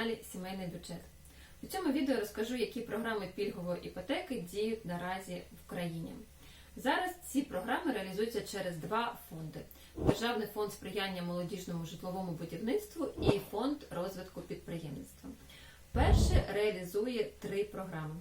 каналі Сімейний бюджет. У цьому відео розкажу, які програми пільгової іпотеки діють наразі в країні. Зараз ці програми реалізуються через два фонди: Державний фонд сприяння молодіжному житловому будівництву і фонд розвитку підприємництва. Перше реалізує три програми.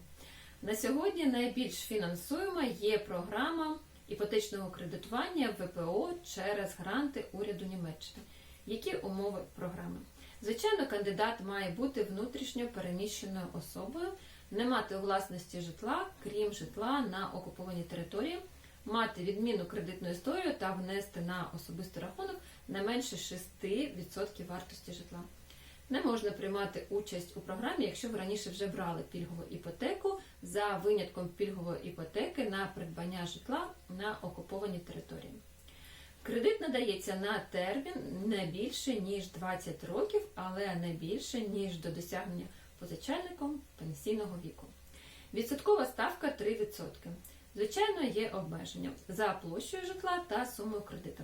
На сьогодні найбільш фінансуєма є програма іпотечного кредитування ВПО через гранти уряду Німеччини. Які умови програми? Звичайно, кандидат має бути внутрішньо переміщеною особою, не мати у власності житла, крім житла на окупованій території, мати відмінну кредитну історію та внести на особистий рахунок не менше 6% вартості житла. Не можна приймати участь у програмі, якщо ви раніше вже брали пільгову іпотеку за винятком пільгової іпотеки на придбання житла на окупованій території. Кредит надається на термін не більше ніж 20 років, але не більше ніж до досягнення позичальником пенсійного віку. Відсоткова ставка 3%. Звичайно, є обмеження за площею житла та сумою кредиту.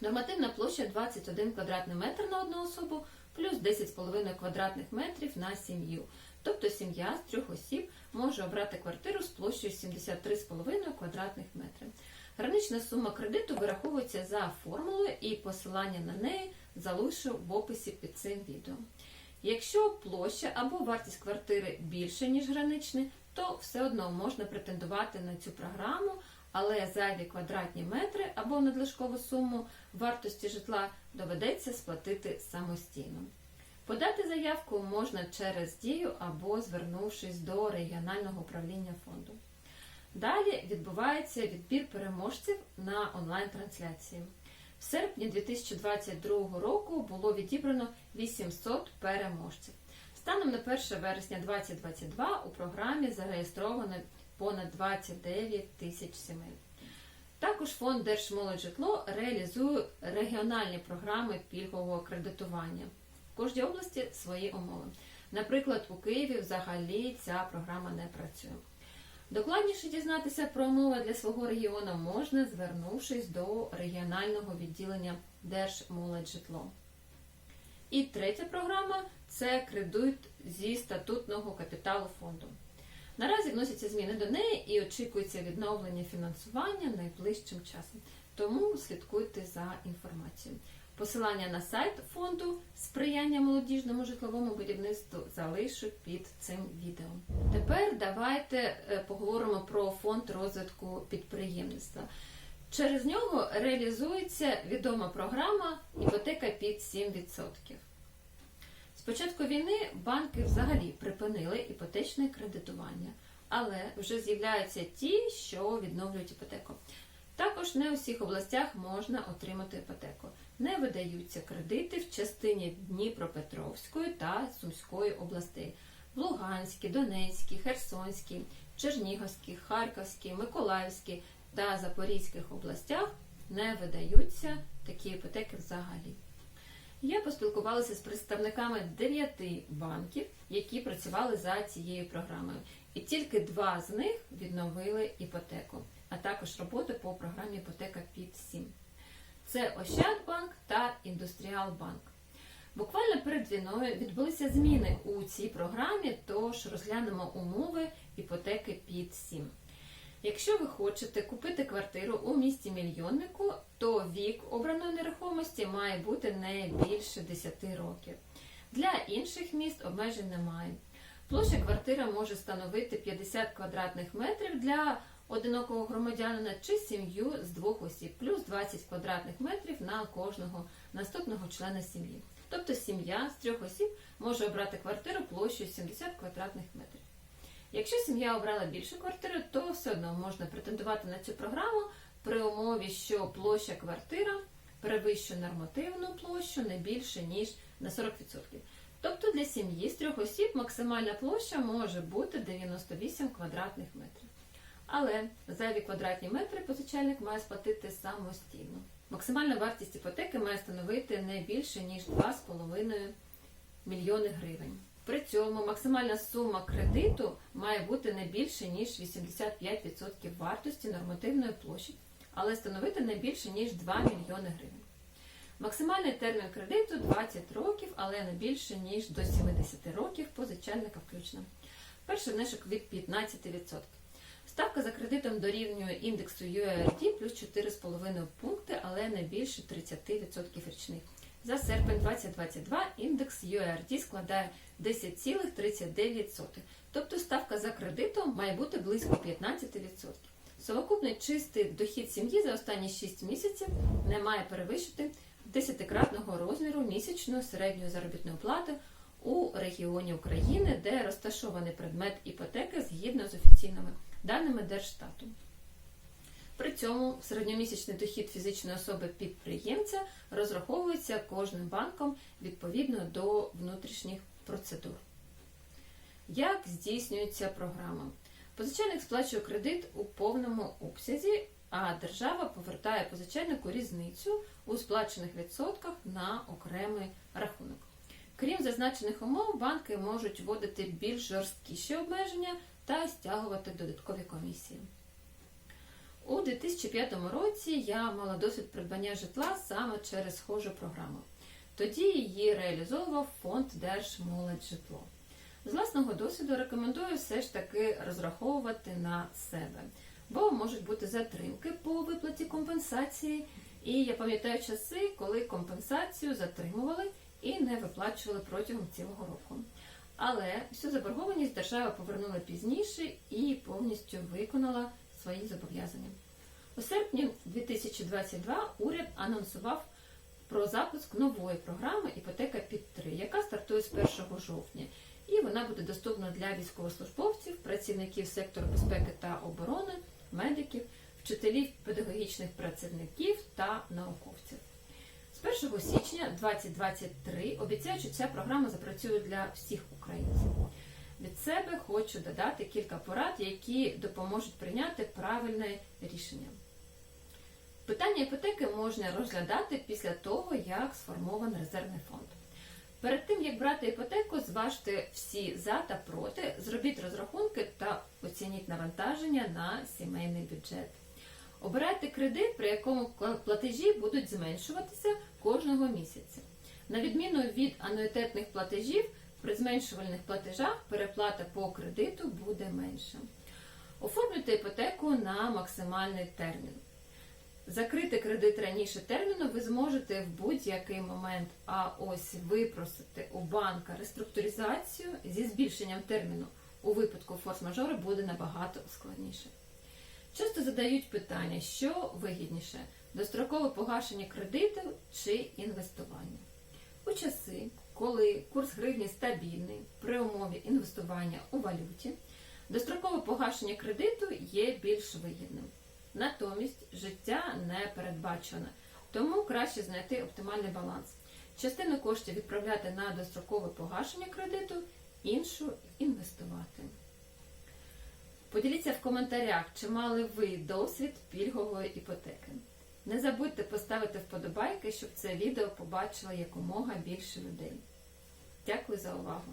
Нормативна площа 21 квадратний метр на одну особу плюс 10,5 квадратних метрів на сім'ю. Тобто сім'я з трьох осіб може обрати квартиру з площею 73,5 квадратних метрів. Гранична сума кредиту вираховується за формулою і посилання на неї залишу в описі під цим відео. Якщо площа або вартість квартири більше, ніж граничний, то все одно можна претендувати на цю програму, але зайві квадратні метри або надлишкову суму вартості житла доведеться сплатити самостійно. Подати заявку можна через дію або звернувшись до регіонального управління фонду. Далі відбувається відбір переможців на онлайн-трансляції. В серпні 2022 року було відібрано 800 переможців. Станом на 1 вересня 2022 у програмі зареєстровано понад 29 тисяч сімей. Також фонд Держмолоджитло реалізує регіональні програми пільгового кредитування. В кожній області свої умови. Наприклад, у Києві взагалі ця програма не працює. Докладніше дізнатися про умови для свого регіону можна, звернувшись до регіонального відділення Держмолоджитло. І третя програма це кредит зі статутного капіталу фонду. Наразі вносяться зміни до неї і очікується відновлення фінансування найближчим часом. Тому слідкуйте за інформацією. Посилання на сайт фонду сприяння молодіжному житловому будівництву залишу під цим відео. Тепер давайте е, поговоримо про фонд розвитку підприємництва. Через нього реалізується відома програма іпотека під 7%. З початку війни банки взагалі припинили іпотечне кредитування, але вже з'являються ті, що відновлюють іпотеку. Також не у всіх областях можна отримати іпотеку. Не видаються кредити в частині Дніпропетровської та Сумської областей. В Луганській, Донецькій, Херсонській, Чернігівській, Харківській, Миколаївській та Запорізьких областях не видаються такі іпотеки взагалі. Я поспілкувалася з представниками дев'яти банків, які працювали за цією програмою, і тільки два з них відновили іпотеку, а також роботу по програмі іпотека під 7. Це Ощадбанк та Індустріалбанк. Буквально перед війною відбулися зміни у цій програмі, тож розглянемо умови іпотеки під 7. Якщо ви хочете купити квартиру у місті мільйоннику, то вік обраної нерухомості має бути не більше 10 років. Для інших міст обмежень немає. Площа квартири може становити 50 квадратних метрів для одинокого громадянина чи сім'ю з двох осіб, плюс 20 квадратних метрів на кожного наступного члена сім'ї. Тобто сім'я з трьох осіб може обрати квартиру площею 70 квадратних метрів. Якщо сім'я обрала більшу квартиру, то все одно можна претендувати на цю програму при умові, що площа квартира перевищує нормативну площу не більше ніж на 40%. Тобто для сім'ї з трьох осіб максимальна площа може бути 98 квадратних метрів. Але зайві квадратні метри позичальник має сплатити самостійно. Максимальна вартість іпотеки має становити не більше ніж 2,5 мільйони гривень. При цьому максимальна сума кредиту має бути не більше ніж 85% вартості нормативної площі, але становити не більше ніж 2 мільйони гривень. Максимальний термін кредиту 20 років, але не більше ніж до 70 років позичальника включно. Перший внешок від 15%. Ставка за кредитом дорівнює індексу URD плюс 4,5 пункти, але не більше 30% річних. За серпень 2022 індекс URD складає 10,39%. Тобто ставка за кредитом має бути близько 15%. Совокупний чистий дохід сім'ї за останні 6 місяців не має перевищити 10-кратного розміру місячної середньої заробітної плати у регіоні України, де розташований предмет іпотеки згідно з офіційними даними Держстату. При цьому середньомісячний дохід фізичної особи підприємця розраховується кожним банком відповідно до внутрішніх процедур. Як здійснюється програма? Позичальник сплачує кредит у повному обсязі, а держава повертає позичальнику різницю у сплачених відсотках на окремий рахунок. Крім зазначених умов, банки можуть вводити більш жорсткіші обмеження та стягувати додаткові комісії. У 2005 році я мала досвід придбання житла саме через схожу програму. Тоді її реалізовував фонд Держмолодьжитло. З власного досвіду рекомендую все ж таки розраховувати на себе, бо можуть бути затримки по виплаті компенсації. І я пам'ятаю часи, коли компенсацію затримували і не виплачували протягом цілого року. Але всю заборгованість держава повернула пізніше і повністю виконала свої зобов'язання. У серпні 2022 уряд анонсував про запуск нової програми Іпотека під 3, яка стартує з 1 жовтня. І вона буде доступна для військовослужбовців, працівників сектору безпеки та оборони, медиків, вчителів, педагогічних працівників та науковців. З 1 січня 2023 обіцяють, що ця програма запрацює для всіх українців. Від себе хочу додати кілька порад, які допоможуть прийняти правильне рішення. Питання іпотеки можна розглядати після того, як сформований резервний фонд. Перед тим, як брати іпотеку, зважте всі за та проти, зробіть розрахунки та оцініть навантаження на сімейний бюджет. Обирайте кредит, при якому платежі будуть зменшуватися кожного місяця. На відміну від ануїтетних платежів, при зменшувальних платежах переплата по кредиту буде менша. Оформлюйте іпотеку на максимальний термін. Закрити кредит раніше терміну ви зможете в будь-який момент, а ось випросити у банка реструктуризацію зі збільшенням терміну у випадку форс-мажору буде набагато складніше. Часто задають питання, що вигідніше дострокове погашення кредиту чи інвестування. У часи, коли курс гривні стабільний при умові інвестування у валюті, дострокове погашення кредиту є більш вигідним. Натомість життя не передбачене, тому краще знайти оптимальний баланс. Частину коштів відправляти на дострокове погашення кредиту, іншу інвестувати. Поділіться в коментарях, чи мали ви досвід пільгової іпотеки. Не забудьте поставити вподобайки, щоб це відео побачило якомога більше людей. Дякую за увагу!